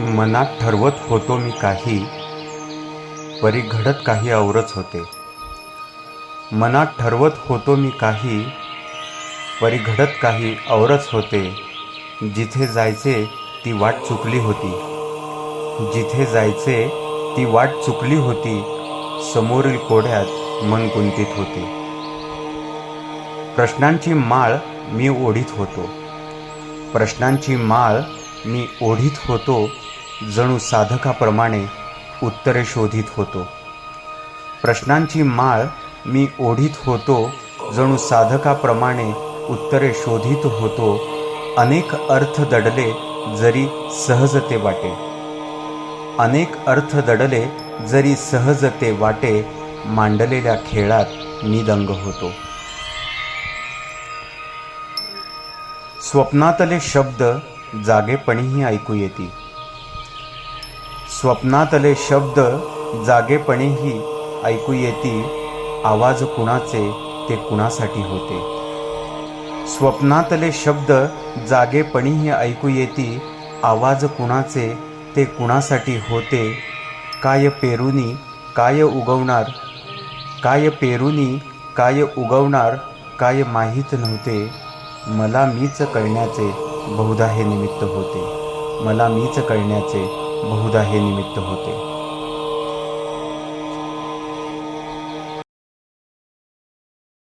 मनात ठरवत होतो मी काही परी घडत काही औरच होते. मनात ठरवत होतो मी काही परी घडत काही औरच होते. जिथे जायचे ती वाट चुकली होती. जिथे जायचे ती वाट चुकली होती. समोरील कोड्यात मन गुंतीत होते. प्रश्नांची माळ मी ओढीत होतो. प्रश्नांची माळ मी ओढीत होतो. जणू साधकाप्रमाणे उत्तरे शोधित होतो. प्रश्नांची माळ मी ओढीत होतो जणू साधकाप्रमाणे उत्तरे शोधित होतो. अनेक अर्थ दडले जरी सहजते वाटे. अनेक अर्थ दडले जरी सहजते वाटे मांडलेल्या खेळात मी दंग होतो. स्वप्नातले शब्द जागेपणीही ऐकू येतील स्वप्नातले शब्द जागेपणीही ऐकू येतील आवाज कुणाचे ते कुणासाठी होते. स्वप्नातले शब्द जागेपणीही ऐकू येती आवाज कुणाचे ते कुणासाठी होते काय पेरुनी काय उगवणार काय पेरुनी काय उगवणार काय माहीत नव्हते मला मीच कळण्याचे बहुधा हे निमित्त होते मला मीच कळण्याचे बहुधा हे निमित्त होते